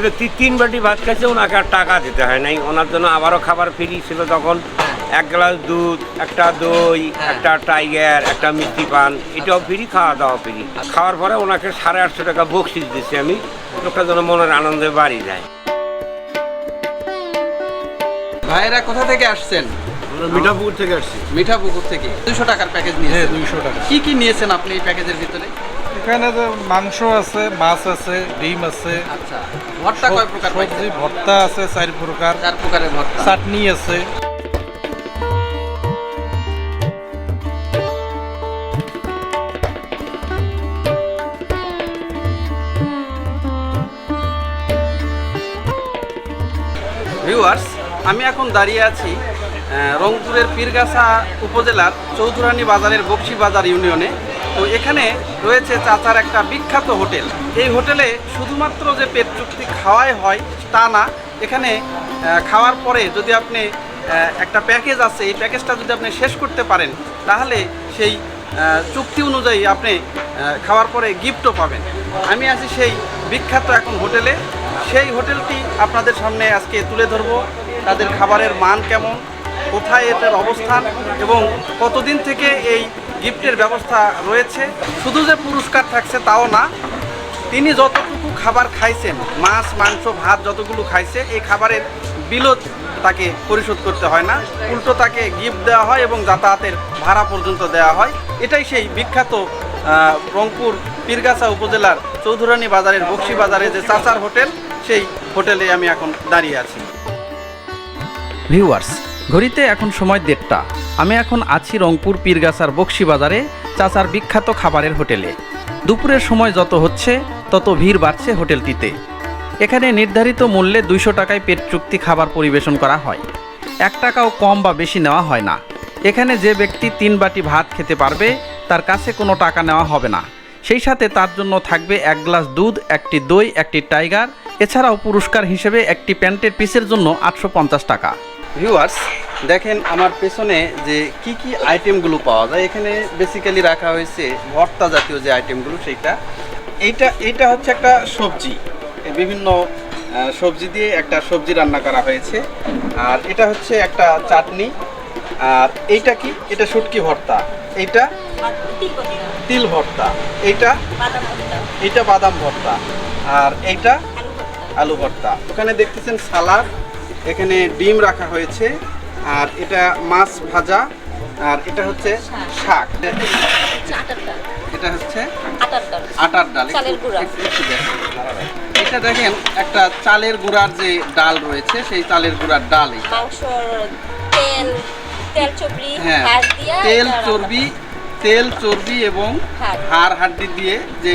যে ব্যক্তি তিন বাটি ভাত খাইছে ওনাকে আর টাকা দিতে হয় নাই। ওনার জন্য আবারও খাবার ফ্রি ছিল তখন এক গ্লাস দুধ একটা দই একটা টাইগার একটা মিষ্টি পান এটাও ফ্রি খাওয়া দাওয়া ফ্রি। খাওয়ার পরে ওনাকে সাড়ে আটশো টাকা বকশিস দিচ্ছি আমি। লোকটা যেন মনের আনন্দে বাড়ি যায়। ভাইয়েরা কোথা থেকে আসছেন? মিঠাপুকুর থেকে আসছি। মিঠাপুকুর থেকে। দুশো টাকার প্যাকেজ হ্যাঁ নিয়েছেন দুইশো টাকা। কি কি নিয়েছেন আপনি এই প্যাকেজের ভিতরে? এখানে তো মাংস আছে মাছ আছে ডিম আছে আচ্ছা ভর্তা কয় প্রকার সবজি ভর্তা আছে চার প্রকার। চার প্রকারের ভর্তা। চাটনি আছে। ভিউয়ার্স আমি এখন দাঁড়িয়ে আছি রংপুরের পীরগাছা উপজেলার চৌধুরানী বাজারের বক্সি বাজার ইউনিয়নে। তো এখানে রয়েছে চাচার একটা বিখ্যাত হোটেল। এই হোটেলে শুধুমাত্র যে পেট চুক্তি খাওয়াই হয় তা না, এখানে খাওয়ার পরে যদি আপনি একটা প্যাকেজ আছে, এই প্যাকেজটা যদি আপনি শেষ করতে পারেন, তাহলে সেই চুক্তি অনুযায়ী আপনি খাওয়ার পরে গিফটও পাবেন। আমি আছি সেই বিখ্যাত এখন হোটেলে। সেই হোটেলটি আপনাদের সামনে আজকে তুলে ধরবো। তাদের খাবারের মান কেমন? কোথায় এটার অবস্থান এবং কতদিন থেকে এই গিফটের ব্যবস্থা রয়েছে? শুধু যে পুরস্কার থাকছে তাও না, তিনি যতটুকু খাবার খাইছেন, মাছ, মাংস, ভাত যতগুলো খাইছে, এই খাবারের বিলত তাকে পরিশোধ করতে হয় না। উল্টো তাকে গিফট দেওয়া হয় এবং যাতায়াতের ভাড়া পর্যন্ত দেওয়া হয়। এটাই সেই বিখ্যাত রংপুর পীরগাছা উপজেলার চৌধুরানী বাজারের বক্সি বাজারে যে চাচার হোটেল, সেই হোটেলে আমি এখন দাঁড়িয়ে আছি। ভিউয়ার্স ঘড়িতে এখন সময় দেড়টা। আমি এখন আছি রংপুর, পীরগাছার বক্সি বাজারে চাচার বিখ্যাত খাবারের হোটেলে। দুপুরের সময় যত হচ্ছে, তত ভিড় বাড়ছে হোটেলটিতে। এখানে নির্ধারিত মূল্যে দুইশো টাকায় পেট চুক্তি খাবার পরিবেশন করা হয়। এক টাকাও কম বা বেশি নেওয়া হয় না। এখানে যে ব্যক্তি তিন বাটি ভাত খেতে পারবে, তার কাছে কোনো টাকা নেওয়া হবে না। সেই সাথে তার জন্য থাকবে এক গ্লাস দুধ, একটি দই, একটি টাইগার, এছাড়াও পুরস্কার হিসেবে একটি প্যান্টের পিসের জন্য আটশো পঞ্চাশ টাকা। ভিউয়ার্স দেখেন আমার পেছনে যে কি কি আইটেমগুলো পাওয়া যায় এখানে বেসিক্যালি রাখা হয়েছে ভর্তা জাতীয় যে আইটেমগুলো সেইটা। এইটা এইটা হচ্ছে একটা সবজি। বিভিন্ন সবজি দিয়ে একটা সবজি রান্না করা হয়েছে। আর এটা হচ্ছে একটা চাটনি। আর এইটা কি? এটা শুটকি ভর্তা। এইটা তিল ভর্তা। এইটা এইটা বাদাম ভর্তা। আর এইটা আলু ভর্তা। ওখানে দেখতেছেন সালাদ এখানে ডিম রাখা হয়েছে আর এটা মাছ ভাজা আর এটা হচ্ছে শাক। এটা হচ্ছে আটার ডাল। এটা দেখেন একটা চালের গুঁড়ার যে ডাল রয়েছে সেই চালের গুঁড়ার ডাল তেল তেল হ্যাঁ। তেল চর্বি তেল চর্বি এবং হাড়। হাড় হাড্ডি দিয়ে যে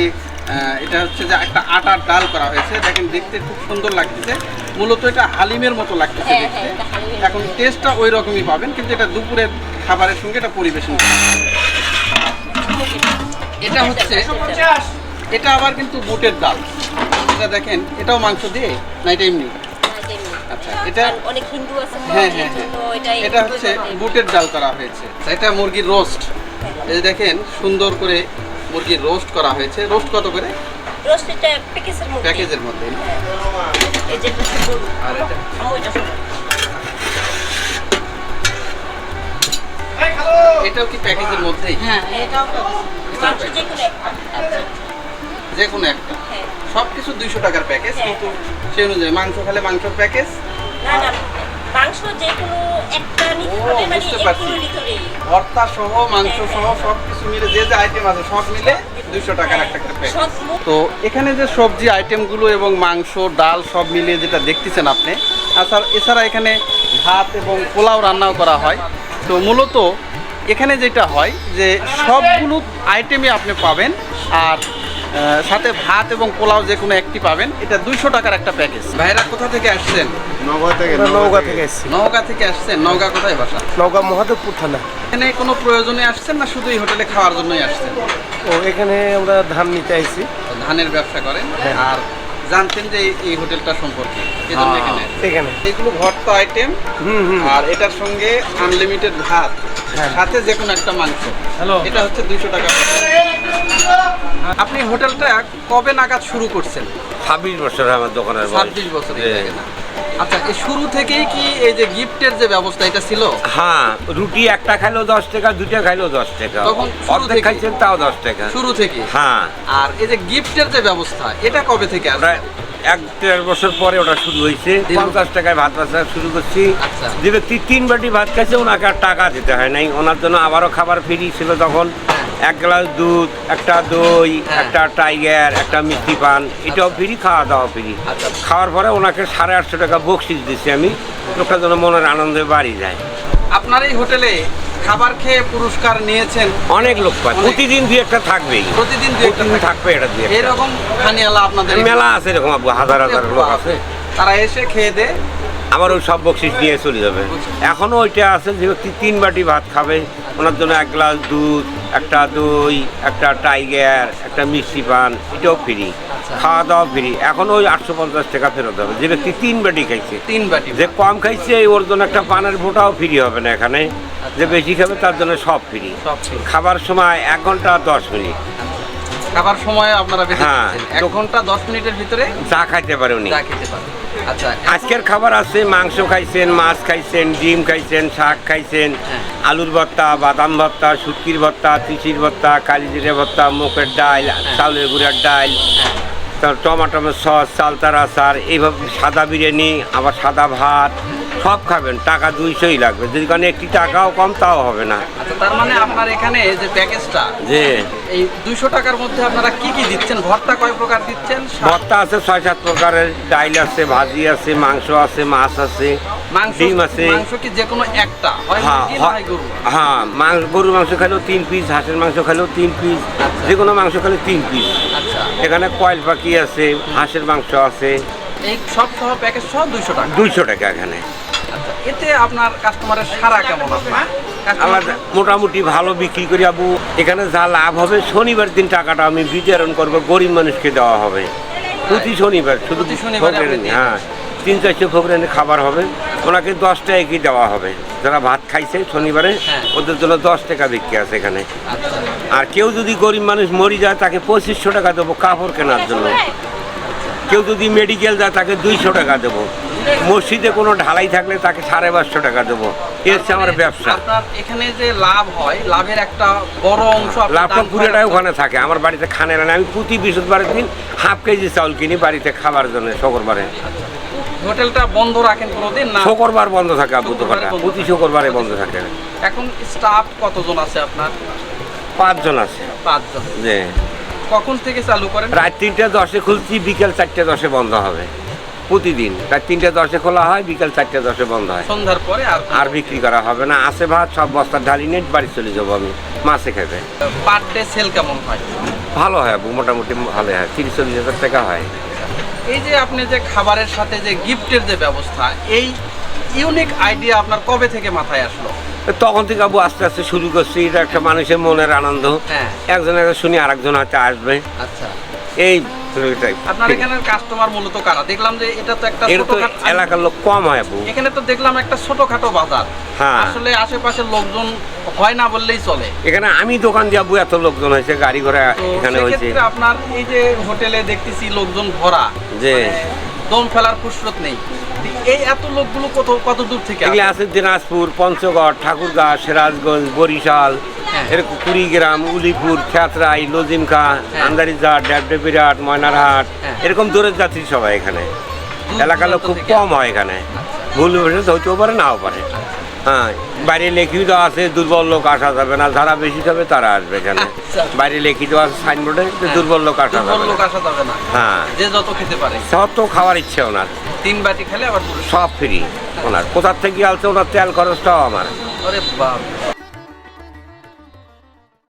এটা হচ্ছে যে একটা আটার ডাল করা হয়েছে। দেখেন দেখতে খুব সুন্দর লাগতেছে। মূলত এটা হালিমের মতো লাগতেছে হ্যাঁ, দেখতে। হ্যাঁ, এখন টেস্টটা ওই রকমই পাবেন কিন্তু এটা দুপুরের খাবারের সঙ্গে এটা পরিবেশন এটা হচ্ছে এটা আবার কিন্তু বুটের ডাল। এটা দেখেন এটাও মাংস দিয়ে? না এটা এমনি? আচ্ছা এটা অনেক হিন্দু আছে হ্যাঁ হ্যাঁ হ্যাঁ। এটা হচ্ছে বুটের ডাল করা হয়েছে। এটা মুরগির রোস্ট এই দেখেন সুন্দর করে মুরগির রোস্ট করা হয়েছে। রোস্ট কত করে? রোস্ট প্যাকেজের মধ্যে। প্যাকেজের মধ্যে? হ্যাঁ। এই যে এটা আর এটা? আমু এটাও কি প্যাকেজের মধ্যেই? হ্যাঁ এটাও যে কোনো একটা আচ্ছা। যে কোনো একটা। হ্যাঁ। সব কিছু দুইশো টাকার প্যাকেজ। কিন্তু সেই অনুযায়ী মাংস খেলে মাংসর প্যাকেজ? না না মাংস যে কোনো একটা ও, মানে বুঝতে পারছি। ভর্তা সহ মাংস সহ সব কিছু মিলে যে যে আইটেম আছে সব মিলে দুইশো টাকার একটা তো এখানে যে সবজি আইটেমগুলো এবং মাংস ডাল সব মিলিয়ে যেটা দেখতেছেন আপনি আর এছাড়া এখানে ভাত এবং পোলাও রান্নাও করা হয়। তো মূলত এখানে যেটা হয় যে সবগুলো আইটেমই আপনি পাবেন। আর সাথে ভাত এবং পোলাও যে কোনো একটি পাবেন। এটা দুইশো টাকার একটা প্যাকেজ ভাইরা কোথা থেকে আসছেন? নগা থেকে নৌকা থেকে। এসছি। নওগাঁ থেকে আসছেন। নওগাঁ কোথায় বাসা? নৌকা মহাদেবপুর থানা। এখানে কোনো প্রয়োজনে আসছেন না শুধু এই হোটেলে খাওয়ার জন্যই আসছেন? ও এখানে আমরা ধান নিতে আইছি। ধানের ব্যবসা করেন। হ্যাঁ। আর জানতেন যে এই- হোটেলটা সম্পর্কে। এজন্য এখানে আসছেন। এখানে। এগুলো ভর্তা আইটেম হুম হুম। আর এটার সঙ্গে আনলিমিটেড ভাত। হ্যাঁ। সাথে যে কোনো একটা মাংস। হ্যালো। এটা হচ্ছে দুইশো টাকা। আপনি হোটেলটা কবে নাগাদ শুরু করছেন? ছাব্বিশ বছর আমার দোকানের ছাব্বিশ বছর আচ্ছা এই শুরু থেকেই কি এই যে গিফটের যে ব্যবস্থা এটা ছিল? হ্যাঁ রুটি একটা খাইলেও দশ টাকা দুটা খাইলেও দশ টাকা। তখন অর্ধেক খাইছেন তাও দশ টাকা। শুরু থেকে হ্যাঁ। আর এই যে গিফটের যে ব্যবস্থা এটা কবে থেকে আসবে এক দেড় বছর পরে ওটা শুরু হয়েছে। পঞ্চাশ টাকায় ভাত বাসা শুরু করছি। আচ্ছা। যে ব্যক্তি তিন বাটি ভাত খাইছে ওনাকে আর টাকা দিতে হয় নাই। ওনার জন্য আবারও খাবার ফ্রি ছিল তখন। এক গ্লাস দুধ একটা দই হ্যাঁ। একটা টাইগার একটা মিষ্টি পান এটাও ফ্রি খাওয়া দাওয়া ফ্রি। আচ্ছা। খাওয়ার পরে ওনাকে সাড়ে আটশো টাকা বকশিস দিচ্ছি আমি। লোকটা যেন মনের আনন্দে বাড়ি যায়। আপনার এই হোটেলে খাবার খেয়ে পুরস্কার নিয়েছেন? অনেক লোক পায়। প্রতিদিন দুই একটা থাকবেই। প্রতিদিন দুই একটা থাকবে। এটা দুই একটা। এরকম খানিয়ালা আপনাদের মেলা আছে এরকম হাজার হাজার লোক আছে। তারা এসে খেয়ে দে। আবার ওই সব বকশিস নিয়ে চলে যাবে। এখনও ওইটা আছে যে তিন বাটি ভাত খাবে। ওনার জন্য এক গ্লাস দুধ একটা দই একটা টাইগার একটা মিষ্টি পান এটাও ফ্রি আচ্ছা। খাওয়া দাওয়া ফ্রি এখন ওই আটশো পঞ্চাশ টাকা ফেরত হবে। যে ব্যক্তি তিন বাটি খাইছে তিন বাটি যে কম খাইছে ওর জন্য একটা পানের ফোটাও ফ্রি হবে না এখানে। যে বেশি খাবে তার জন্য সব ফ্রি খাবার সময় এক ঘণ্টা দশ মিনিট। খাবার সময় আপনারা হ্যাঁ। এক ঘণ্টা দশ মিনিটের ভিতরে যা খাইতে পারে উনি যা খেতে পারে আচ্ছা আজকের খাবার আছে মাংস খাইছেন মাছ খাইছেন ডিম খাইছেন শাক খাইছেন হ্যাঁ। আলুর ভর্তা বাদাম ভর্তা শুটকির ভর্তা তিসির ভর্তা কালি জিরে ভর্তা মুখের ডাল চাউলের গুঁড়ার ডাল হ্যাঁ। তারপর টমাটো সস চালতার আচার এইভাবে সাদা বিরিয়ানি আবার সাদা ভাত সব খাবেন টাকা দুইশোই লাগবে। যদি কারণে একটি টাকাও কম তাও হবে না। আচ্ছা তার মানে আপনার এখানে যে প্যাকেজটা যে এই দুইশো টাকার মধ্যে আপনারা কি কি দিচ্ছেন? ভর্তা কয় প্রকার দিচ্ছেন? ভর্তা আছে ছয় সাত প্রকারের। ডাইল আছে ভাজি আছে মাংস আছে মাছ আছে মাংস ডিম আছে। মাংস কি যে কোনো একটা? হয় হ্যাঁ মাংস গরুর মাংস খেলেও তিন পিস হাঁসের মাংস খেলেও তিন পিস। যে কোনো মাংস খেলে তিন পিস আচ্ছা। এখানে কয়েল পাখি আছে হাঁসের মাংস আছে। এই সব সহ প্যাকেজ সহ দুইশো টাকা? দুইশো টাকা এখানে। এতে আপনার কাস্টমারের সারা কেমন আপনার আলাদা মোটামুটি ভালো বিক্রি করি আবু। এখানে যা লাভ হবে শনিবার দিন টাকাটা আমি বিতরণ করব গরিব মানুষকে দেওয়া হবে। প্রতি শনিবার শুধু শনিবারে হ্যাঁ। তিন চারশো ফকরের খাবার হবে। ওনাকে দশ টাকা কি দেওয়া হবে? যারা ভাত খাইছে শনিবারে হ্যাঁ। ওদের জন্য দশ টাকা বিক্রি আছে এখানে। আচ্ছা। আর কেউ যদি গরিব মানুষ মরি যায় তাকে পঁচিশশো টাকা দেবো কাপড় কেনার জন্য। কেউ যদি মেডিকেল যায় তাকে দুইশো টাকা দেবো। মসজিদে কোনো ঢালাই থাকলে তাকে সাড়ে পাঁচশো টাকা দেবো। এ হচ্ছে আমার ব্যবসা। আপনার এখানে যে লাভ হয় লাভের একটা বড় অংশ লাভটা পুরোটাই ওখানে থাকে। আমার বাড়িতে খানে না আমি প্রতি বৃহস্পতিবারের দিন হাফ কেজি চাউল কিনি বাড়িতে খাবার জন্য শুক্রবারে। হোটেলটা বন্ধ রাখেন কোনোদিন না? শুক্রবার বন্ধ থাকে শুক্রবারে দোকানটা। প্রতি শুক্রবারে বন্ধ থাকে। এখন স্টাফ কতজন আছে আপনার? পাঁচজন আছে। পাঁচজন। যে কখন থেকে চালু করেন? রাত তিনটে দশে খুলছি বিকেল চারটে দশে বন্ধ হবে। প্রতিদিন। রাত তিনটে দশে খোলা হয় বিকেল চারটে দশে বন্ধ হয়। সন্ধ্যার পরে আর বিক্রি করা হবে না। আসে ভাত সব বস্তা ঢালি নেট বাড়ি চলে যাব আমি মাসে খেতে। পার ডে সেল কেমন হয়? ভালো হয় মোটামুটি ভালো হয় তিরিশ চল্লিশ হাজার টাকা হয়। এই যে আপনি যে খাবারের সাথে যে গিফটের যে ব্যবস্থা এই ইউনিক আইডিয়া আপনার কবে থেকে মাথায় আসলো? তখন থেকে আবু আস্তে আস্তে শুরু করছি এটা একটা মানুষের মনের আনন্দ। হ্যাঁ। একজন একজন শুনি আরেকজন হয়তো আসবে। আচ্ছা। এই। আপনার এখানের কাস্টমার মূলত কারা? দেখলাম যে এটা তো একটা এর তো ছোটখাটো এলাকার লোক কম হয় এখানে তো দেখলাম একটা ছোটখাটো বাজার। হ্যাঁ। আসলে আশেপাশের লোকজন হয় না বললেই চলে। এখানে আমি দোকান যাব এত লোকজন হয়েছে গাড়ি ঘোড়া এখানে হয়েছে। আপনার এই যে হোটেলে দেখতেছি লোকজন ভরা। যে মানে দম ফেলার ফুসরত নেই। এই এত লোকগুলো কত কত দূর থেকে এগুলি? আছে দিনাজপুর পঞ্চগড় ঠাকুরগাঁ সিরাজগঞ্জ বরিশাল হ্যাঁ। এরকম কুড়িগ্রাম উলিপুর খেতরাই লজিমকা হ্যাঁ। আন্দারিজাট ড্যাবডেবিরাট ময়নারহাট হ্যাঁ। এরকম দূরের যাত্রী সবাই এখানে দূর এলাকার লোক খুব কম হয় এখানে ভুল হইতেও পারে নাও পারে হ্যাঁ বাইরে লিখিত আছে দুর্বল লোক আসা যাবে না যারা বেশি খাবে তারা আসবে এখানে আচ্ছা। বাইরে লিখিত আছে সাইনবোর্ডে দুর্বল লোক আসা যাবে না। যাবে হ্যাঁ যে যত খেতে পারে সব তো খাওয়ার ইচ্ছে ওনার তিন বাটি খেলে আবার সব ফ্রি। ওনার কোথার থেকে আসছে ওনার তেল খরচটাও আমার। বাপ।